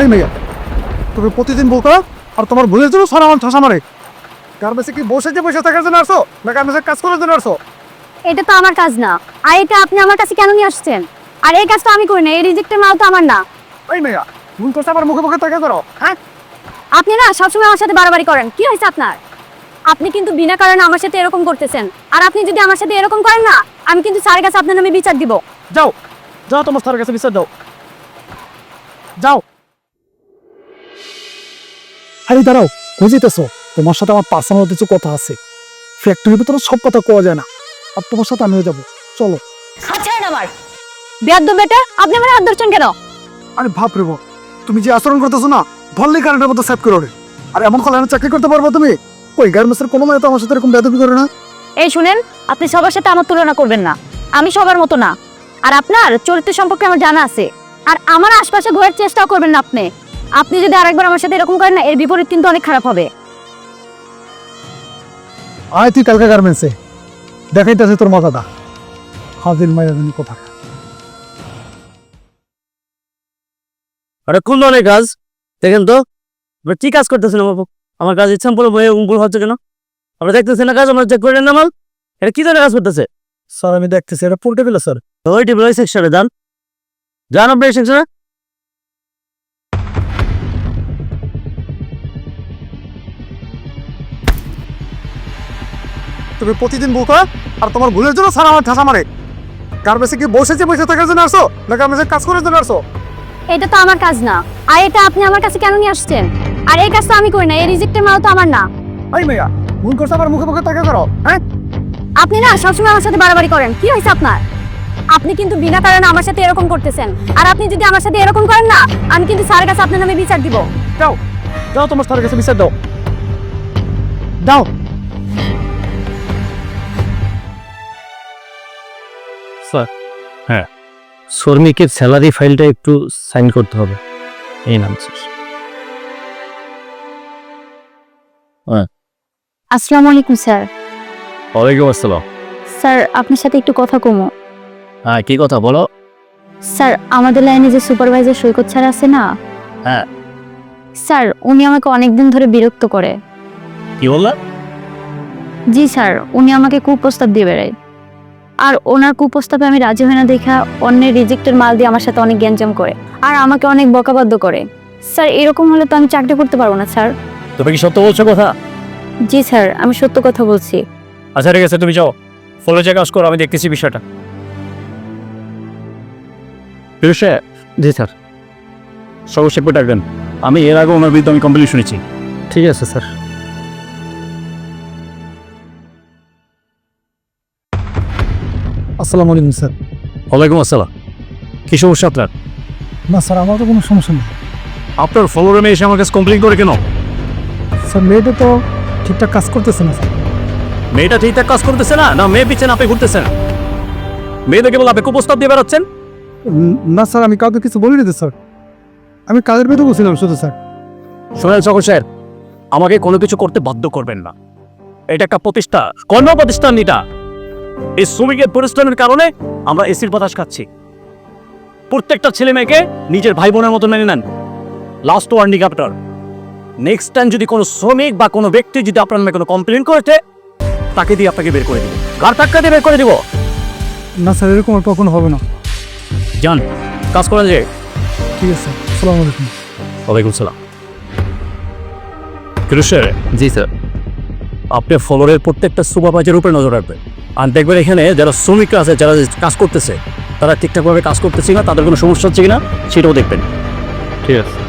এই মেয়ে তুমি প্রতিদিন বোকা আর তোমার ভুলের জন্য সারা আমার ঠাসা মারে। গার্মেন্টসে কি বসে যে বসে থাকার জন্য আসো না গার্মেন্টসে কাজ করার জন্য আসো? এটা তো আমার কাজ না। আর এটা আপনি আমার কাছে কেন নিয়ে আসছেন? আর এই কাজটা আমি করি না এই রিজেক্টের মাল তো আমার না। ওই মেয়া ভুল করছে আমার মুখে মুখে তাকে করো হ্যাঁ? আপনি না সবসময় আমার সাথে বাড়াবাড়ি করেন। কি হয়েছে আপনার? আপনি কিন্তু বিনা কারণে আমার সাথে এরকম করতেছেন। আর আপনি যদি আমার সাথে এরকম করেন না আমি কিন্তু স্যারের কাছে আপনার নামে বিচার দিব। যাও যাও তোমার স্যারের কাছে বিচার দাও। যাও। আরে দাঁড়াও বুঝিতেছো তোমার সাথে আমার পার্সোনাল কিছু কথা আছে। ফ্যাক্টরির ভিতরে সব কথা কোয়া যায় না। আর তোমার সাথে আমিও যাব। চলো। আমার বেয়াদ্দ বেটা আপনি আমার হাত ধরছেন কেন? আরে ভাব রে বাপ, তুমি যে আচরণ করতেছো না ভল্লি কারেন্টের মতো সেভ করো রে। আর এমন চাকরি করতে পারব তুমি? ওই গার্মেন্টসের কোনো মেয়ে তো আমার সাথে এরকম বেদবি করে না? এই শুনেন আপনি সবার সাথে আমার তুলনা করবেন না। আমি সবার মতো না। আর আপনার চরিত্র সম্পর্কে আমার জানা আছে। আর আমার আশপাশে ঘোরার চেষ্টাও করবেন না আপনি। আপনি যদি আরেকবার আমার সাথে এরকম করেন না এর বিপরীত কিন্তু অনেক খারাপ হবে। আয় তুই কালকে গার্মেন্টসে দেখাইতেছে তোর মাথাটা। হাজির মাইয়া জানি কোথা আরে কোন ধরনের কাজ। দেখেন তো কি কাজ করতেছেন আমার পক্ষ- আমার কাজ ইচ্ছা বলে বয়ে ভুল হচ্ছে কেন? আমরা দেখতেছেন না কাজ? আমরা চেক করে না মাল। এটা কি ধরনের কাজ করতেছে? স্যার আমি দেখতেছি এটা পোর্টে পেলে স্যার। ওই টেবিল ওই সেকশনে যান যান আপনি সেকশনে তুমি প্রতিদিন বোকা আর তোমার ভুলের জন্য সারা আমার ঠাসা মারে। গার্মেন্টসে কি বসেছে বসে থাকার জন্য আসো না গার্মেন্টসে কাজ করার জন্য আসো? এটা তো আমার কাজ না। আর এটা আপনি আমার কাছে কেন নিয়ে আসছেন? আর এই কাজটা আমি করি না এই রিজেক্টের মাল তো আমার না। এই মেয়া ভুল করছে আমার মুখে মুখে তাকে করো হ্যাঁ? আপনি না সবসময় আমার সাথে বাড়াবাড়ি করেন। কি হয়েছে আপনার? আপনি কিন্তু বিনা কারণে আমার সাথে এরকম করতেছেন। আর আপনি যদি আমার সাথে এরকম করেন না আমি কিন্তু স্যারের কাছে আপনার নামে বিচার দিব। যাও যাও তোমার স্যারের কাছে বিচার দাও। দাও। শ্রমিকের স্যালারি ফাইলটা একটু সাইন করতে হবে। এই নাম স্যার। আসসালামু আলাইকুম স্যার। ওয়ালাইকুম আসসালাম। স্যার আপনার সাথে একটু কথা কমো। হ্যাঁ কি কথা বলো? স্যার আমাদের লাইনে যে সুপারভাইজার সৈকত স্যার আছে না? হ্যাঁ। স্যার উনি আমাকে অনেক দিন ধরে বিরক্ত করে। কি বললা জি স্যার উনি আমাকে কুপ্রস্তাব দিয়ে বেড়ায়। আর ওনার কুপ্রস্তাবে আমি রাজি হই না দেখা অন্যের রিজেক্টের মাল দিয়ে আমার সাথে অনেক গ্যাঞ্জাম করে আর আমাকে অনেক বকাবাদ্য করে। স্যার এরকম হলে তো আমি চাকরি করতে পারব না স্যার। তুমি কি সত্য বলছো কথা? জি স্যার আমি সত্য কথা বলছি। আচ্ছা ঠিক আছে তুমি যাও। ফলো চেক কাজ করো আমি দেখতেছি বিষয়টা। জি স্যার। সর্বশেষ ডাকবেন। আমি এর আগে ওনার বিরুদ্ধে আমি কমপ্লেন শুনেছি। ঠিক আছে স্যার। আসসালামু আলাইকুম স্যার। ওয়ালাইকুম আসসালাম। কি সমস্যা আপনার? না স্যার আমার তো কোনো সমস্যা নেই। আপনার ফলোরে মেয়ে এসে আমার কাছে কমপ্লেন করে কেন? স্যার মেয়েটা তো ঠিকঠাক কাজ করতেছে না স্যার। মেয়েটা ঠিকঠাক কাজ করতেছে না? না মেয়ে পিছনে আপনি ঘুরতেছেন মেয়েদের কেবল আপনি কুপ্রস্তাব দিয়ে বেড়াচ্ছেন? না স্যার আমি কাউকে কিছু বলিনি তো স্যার। আমি কাজের ভেতরে বলছিলাম শুধু স্যার। শোনেন সকল স্যার আমাকে কোনো কিছু করতে বাধ্য করবেন না। এটা একটা প্রতিষ্ঠা। কর্ম প্রতিষ্ঠান এটা। এই শ্রমিকের পরিশ্রমের কারণে আমরা এসির বাতাস খাচ্ছি। প্রত্যেকটা ছেলে মেয়েকে নিজের ভাই বোনের মতো মেনে নেন। লাস্ট ওয়ার্নিং আপনার নেক্সট টাইম যদি কোনো শ্রমিক বা কোনো ব্যক্তি যদি আপনার নামে কোনো কমপ্লেন করেছে তাকে দিয়ে আপনাকে বের করে দিব। কার টাক্কা দিয়ে বের করে দিব? না স্যার এরকম আর কখনো হবে না। যান কাজ করেন যে। ঠিক আছে আসসালামু আলাইকুম। ওয়ালাইকুম সালাম। কিরুষের জি স্যার। আপনি ফলোরের প্রত্যেকটা সুপারভাইজার উপরে নজর রাখবেন। আর দেখবেন এখানে যারা শ্রমিকরা আছে, যারা কাজ করতেছে, তারা ঠিকঠাকভাবে কাজ করতেছে না তাদের কোনো সমস্যা হচ্ছে কিনা, সেটাও দেখবেন। ঠিক আছে।